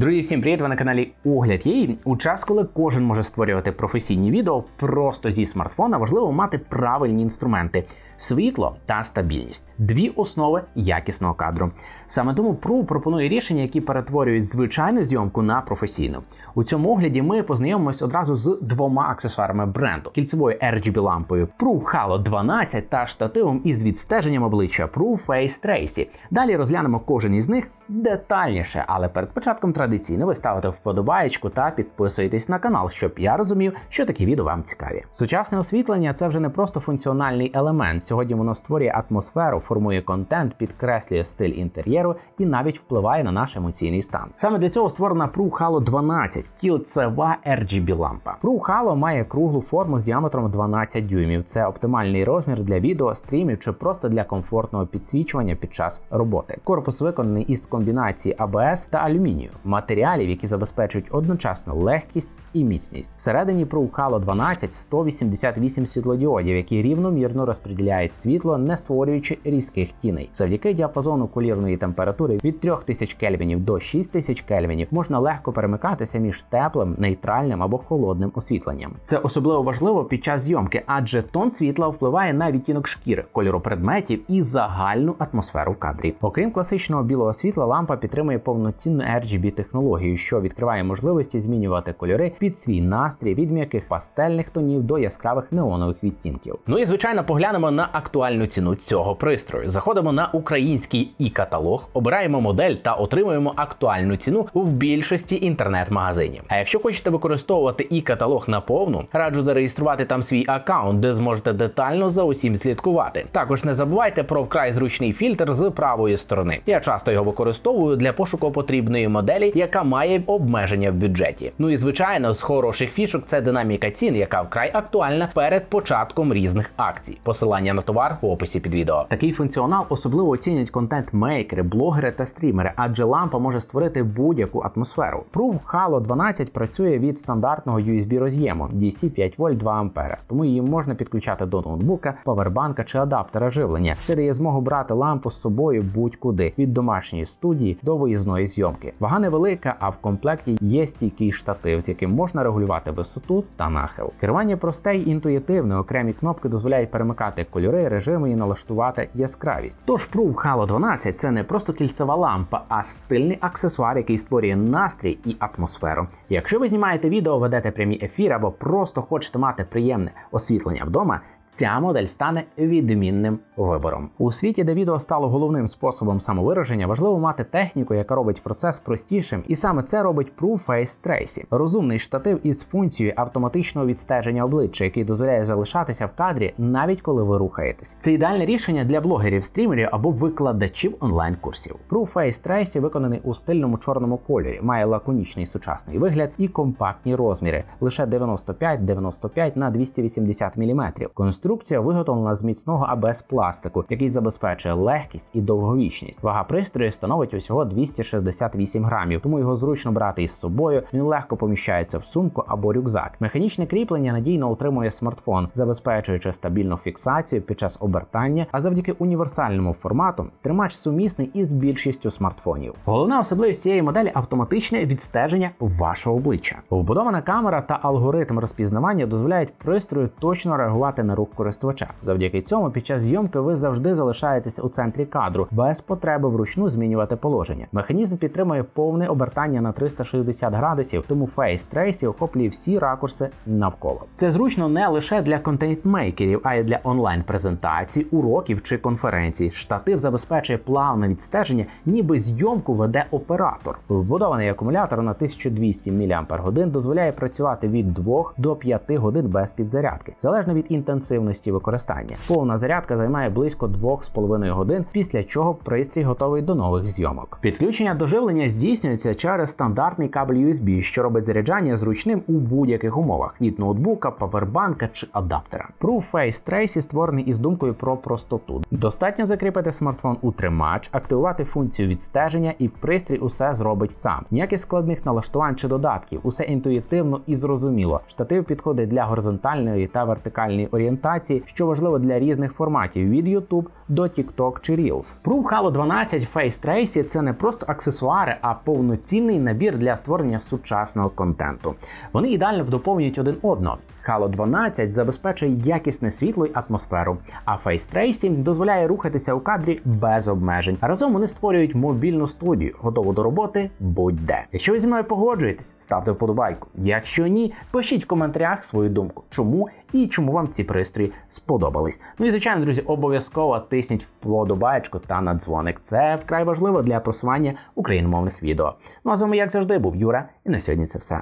Друзі, всім привіт! Ви на каналі Огляд Її. У час, коли кожен може створювати професійні відео просто зі смартфона, важливо мати правильні інструменти, світло та стабільність дві основи якісного кадру. Саме тому Pro пропонує рішення, які перетворюють звичайну зйомку на професійну. У цьому огляді ми познайомимось одразу з двома аксесуарами бренду: кільцевою RGB лампою Pro Halo 12 та штативом із відстеженням обличчя Pro Face Tracy. Далі розглянемо кожен із них детальніше, але перед початком традиційно ви ставите вподобаєчку та підписуєтесь на канал, щоб я розумів, що такі відео вам цікаві. Сучасне освітлення це вже не просто функціональний елемент. Сьогодні воно створює атмосферу, формує контент, підкреслює стиль інтер'єру і навіть впливає на наш емоційний стан. Саме для цього створена Pro Halo 12 кільцева RGB лампа. Pro Halo має круглу форму з діаметром 12 дюймів. Це оптимальний розмір для відео, стрімів чи просто для комфортного підсвічування під час роботи. Корпус виконаний із комбінації ABS та алюмінію, матеріалів, які забезпечують одночасно легкість і міцність. Всередині Halo 12 188 світлодіодів, які рівномірно розподіляють світло, не створюючи різких тіней. Завдяки діапазону колірної температури від 3000 кельвінів до 6000 кельвінів можна легко перемикатися між теплим, нейтральним або холодним освітленням. Це особливо важливо під час зйомки, адже тон світла впливає на відтінок шкіри, кольору предметів і загальну атмосферу в кадрі. Окрім класичного білого світла, лампа підтримує повноцінну RGB технологію, що відкриває можливості змінювати кольори під свій настрій від м'яких пастельних тонів до яскравих неонових відтінків. Ну і звичайно, поглянемо на актуальну ціну цього пристрою. Заходимо на український і каталог, обираємо модель та отримуємо актуальну ціну в більшості інтернет-магазинів. А якщо хочете використовувати і каталог наповну, раджу зареєструвати там свій аккаунт, де зможете детально за усім слідкувати. Також не забувайте про вкрай зручний фільтр з правої сторони. Я часто його використовую для пошуку потрібної моделі, яка має обмеження в бюджеті. Ну і звичайно, з хороших фішок це динаміка цін, яка вкрай актуальна перед початком різних акцій. Посилання на товар в описі під відео. Такий функціонал особливо оцінюють контент-мейкери, блогери та стрімери, адже лампа може створити будь-яку атмосферу. Proof Halo 12 працює від стандартного USB роз'єму DC 5 вольт 2 А, тому її можна підключати до ноутбука, павербанка чи адаптера живлення. Це дає змогу брати лампу з собою будь-куди від домашньої студії до виїзної зйомки. Вага невелика, а в комплекті є стійкий штатив, з яким можна регулювати висоту та нахил. Керування просте й інтуїтивне. Окремі кнопки дозволяють перемикати кольори, режими і налаштувати яскравість. Тож Proof Halo 12 це не просто кільцева лампа, а стильний аксесуар, який створює настрій і атмосферу. Якщо ви знімаєте відео, ведете прямі ефіри або просто хочете мати приємне освітлення вдома. Ця модель стане відмінним вибором у світі, де відео стало головним способом самовираження, важливо мати техніку, яка робить процес простішим, і саме це робить Proof Face Tracy. розумний штатив із функцією автоматичного відстеження обличчя, який дозволяє залишатися в кадрі навіть коли ви рухаєтесь. Це ідеальне рішення для блогерів, стрімерів або викладачів онлайн-курсів. Proof Face Tracy виконаний у стильному чорному кольорі, має лаконічний сучасний вигляд і компактні розміри лише 95-95 на 280 мм. Конструкція виготовлена з міцного АБС пластику, який забезпечує легкість і довговічність. Вага пристрою становить усього 268 грамів, тому його зручно брати із собою. Він легко поміщається в сумку або рюкзак. Механічне кріплення надійно утримує смартфон, забезпечуючи стабільну фіксацію під час обертання. А завдяки універсальному формату тримач сумісний із більшістю смартфонів. Головна особливість цієї моделі автоматичне відстеження вашого обличчя. Вбудована камера та алгоритм розпізнавання дозволяють пристрою точно реагувати на рух користувача. Завдяки цьому під час зйомки ви завжди залишаєтеся у центрі кадру без потреби вручну змінювати положення. Механізм підтримує повне обертання на 360 градусів, тому Face Tracy охоплює всі ракурси навколо. Це зручно не лише для контент-мейкерів, а й для онлайн-презентацій, уроків чи конференцій. Штатив забезпечує плавне відстеження, ніби зйомку веде оператор. Вбудований акумулятор на 1200 мАч дозволяє працювати від 2 до 5 годин без підзарядки, залежно від інтенсивності використання. Повна зарядка займає близько 2,5 годин, після чого пристрій готовий до нових зйомок. Підключення до живлення здійснюється через стандартний кабель USB, що робить заряджання зручним у будь-яких умовах від ноутбука, павербанка чи адаптера. Proof Face Tracy створений із думкою про простоту. Достатньо закріпити смартфон у тримач, активувати функцію відстеження, і пристрій усе зробить сам. Ніяких складних налаштувань чи додатків, усе інтуїтивно і зрозуміло. Штатив підходить для горизонтальної та вертикальної орієнтації анотації, що важливо для різних форматів від YouTube до TikTok чи Reels. Proof Halo 12 Face Tracy – це не просто аксесуари, а повноцінний набір для створення сучасного контенту. Вони ідеально доповнюють один одного. Halo 12 забезпечує якісне світло й атмосферу, а Face Tracy дозволяє рухатися у кадрі без обмежень. Разом вони створюють мобільну студію, готову до роботи будь-де. Якщо ви зі мною погоджуєтесь, ставте вподобайку. Якщо ні, пишіть в коментарях свою думку, чому і чому вам ці пристрої сподобались. Ну і звичайно, друзі, обов'язково тисніть вподобаєчку та на дзвоник. Це вкрай важливо для просування україномовних відео. Ну а з вами, як завжди, був Юра, і на сьогодні це все.